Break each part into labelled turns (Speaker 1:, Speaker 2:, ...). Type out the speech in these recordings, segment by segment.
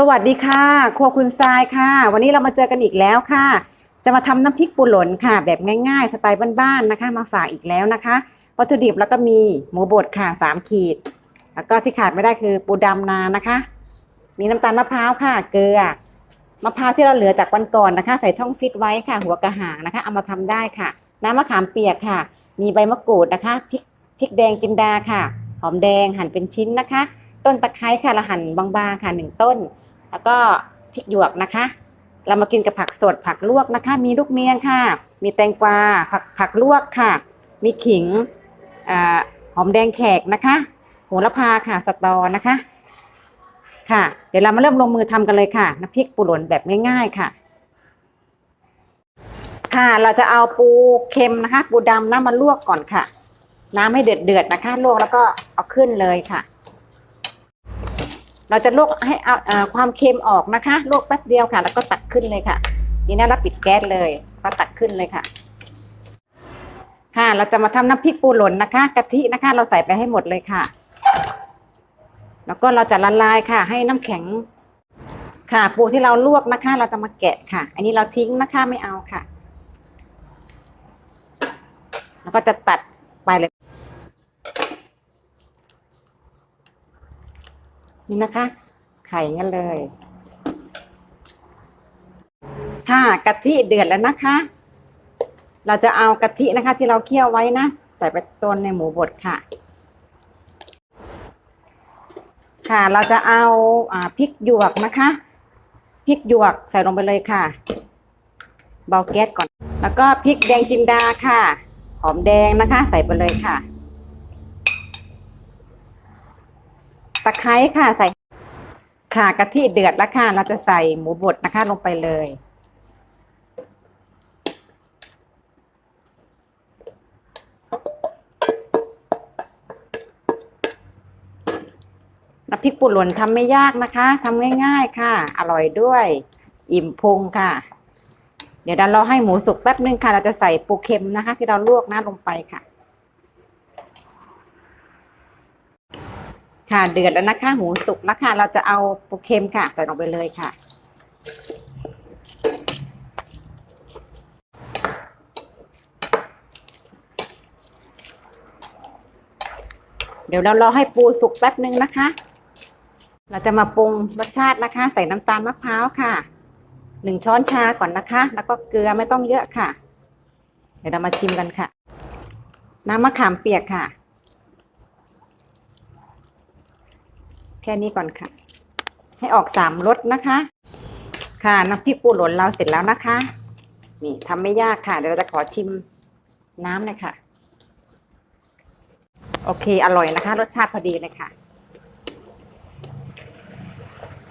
Speaker 1: สวัสดีค่ะ ครัวคุณทรายค่ะ วันนี้เรามาเจอกันอีกแล้วค่ะ จะมาทำน้ำพริกปูหล่นค่ะ แบบง่ายๆ สไตล์บ้านๆนะคะ มาฝากอีกแล้วนะคะ วัตถุดิบแล้วก็มีหมูบดค่ะสามขีด แล้วก็ที่ขาดไม่ได้คือปูดำนานะคะ มีน้ำตาลมะพร้าวค่ะ เกลือมะพร้าวที่เราเหลือจากวันก่อนนะคะ ใส่ช่องฟิตไว้ค่ะ หัวกระหางนะคะ เอามาทำได้ค่ะ น้ำมะขามเปียกค่ะ มีใบมะกรูดนะคะพริกพริกแดงจินดาค่ะ หอมแดงหั่นเป็นชิ้นนะคะ ต้นตะไคร้ค่ะเราหั่นบางๆค่ะหนึ่งต้น แล้วก็พริกหยวกนะคะ เรามากินกับผักสดผักลวกนะคะ มีลูกเมียงค่ะ มีแตงกวาผักผักลวกค่ะ มีขิงอหอมแดงแขกนะคะโหระพาค่ะสตอนะคะ ค่ะ เดี๋ยวเรามาเริ่มลงมือทำกันเลยค่ะน้ำพริกปูหลนแบบง่าย ๆค่ะ ค่ะเราจะเอาปูเค็มนะคะ ปูดำน้ำมาลวกก่อนค่ะ น้ำให้เดือดเดือดๆนะคะ ลวกแล้วก็เอาขึ้นเลยค่ะ เราจะลวกให้เอาความเค็มออกนะคะลวกแป๊บเดียวค่ะ แล้วก็ตักขึ้นเลยค่ะทีนี้เราปิดแก๊สเลยก็ตักขึ้นเลยค่ะ ค่ะเราจะมาทำน้ำพริกปูหล่นนะคะกะทินะคะ เราใส่ไปให้หมดเลยค่ะ แล้วก็เราจะละลายค่ะ ให้น้ำแข็ง ค่ะ ปูที่เราลวกนะคะ เราจะมาแกะค่ะ อันนี้เราทิ้งนะคะไม่เอาค่ะ แล้วก็จะตัดไปเลย นี่นะคะ ไข่งั้นเลย ค่ะกะทิเดือดแล้วนะคะ เราจะเอากะทินะคะ ที่เราเคี่ยวไว้นะใส่ไปต้นในหมูบดค่ะ ค่ะเราจะเอาอาพริกหยวกนะคะพริกหยวกใส่ลงไปเลยค่ะ เบาแก๊สก่อน แล้วก็พริกแดงจินดาค่ะ หอมแดงนะคะ ใส่ไปเลยค่ะ ตะไคร้ค่ะใส่ค่ะกะทิเดือดแล้วค่ะ เราจะใส่หมูบดนะคะลงไปเลย น้ำพริกปูหล่นทำไม่ยากนะคะทำง่าย ๆค่ะ อร่อยด้วย อิ่มพุงค่ะ เดี๋ยวเราให้หมูสุกแป๊บนึงค่ะ เราจะใส่ปูเค็มนะคะ ที่เราลวกน้าลงไปค่ะ ค่ะเดือดแล้วนะคะหูสุกแล้วค่ะ เราจะเอาปูเค็มค่ะ ใส่ลงไปเลยค่ะ เดี๋ยวเรารอให้ปูสุกแป๊บนึงนะคะ เราจะมาปรุงรสชาตินะคะ ใส่น้ำตาลมะพร้าวค่ะหนึ่งช้อนชาก่อนนะคะ แล้วก็เกลือไม่ต้องเยอะค่ะ เดี๋ยวเรามาชิมกันค่ะ น้ำมะขามเปียกค่ะ ค่นี้ก่อนค่ะ ให้ออกสามรสนะคะ ค่ะน้ำพริกปูหล่นเราเสร็จแล้วนะคะ นี่ทำไม่ยากค่ะ เดี๋ยวเราจะขอชิมน้ำหน่อยค่ะ โอเค อร่อยนะคะ รสชาติพอดีเลยค่ะ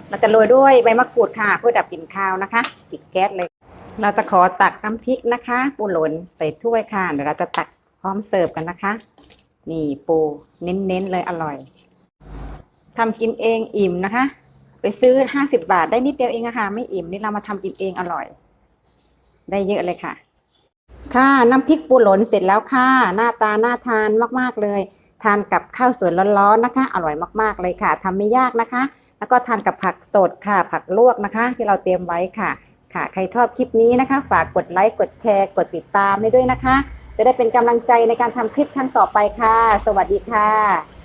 Speaker 1: เราจะโรยด้วยใบมะกรูดค่ะ เพื่อดับกลิ่นคาวนะคะปิดแก๊สเลย เราจะขอตักน้ำพริกนะคะ ปูหล่นใส่ถ้วยค่ะ เดี๋ยวเราจะตักพร้อมเสิร์ฟกันนะคะ นี่ปูเน้นๆเลยอร่อย ทำกินเองอิ่มนะคะ ไปซื้อห้าสิบาทได้นิดเดียวเองอะค่ะไม่อิ่มนี่เรามาทำกินเองอร่อย ได้เยอะเลยค่ะ ค่ะน้ำพริกปูหล่นเสร็จแล้วค่ะ หน้าตาน่าทานมากๆเลย ทานกับข้าวสวยร้อนๆนะคะ อร่อยมากๆเลยค่ะทำไม่ยากนะคะ แล้วก็ทานกับผักสดค่ะ ผักลวกนะคะ ที่เราเตรียมไว้ค่ะ ค่ะ ใครชอบคลิปนี้นะคะ ฝากกดไลค์กดแชร์กดติดตามให้ด้วยนะคะ จะได้เป็นกำลังใจในการทำคลิปครั้งต่อไปค่ะ สวัสดีค่ะ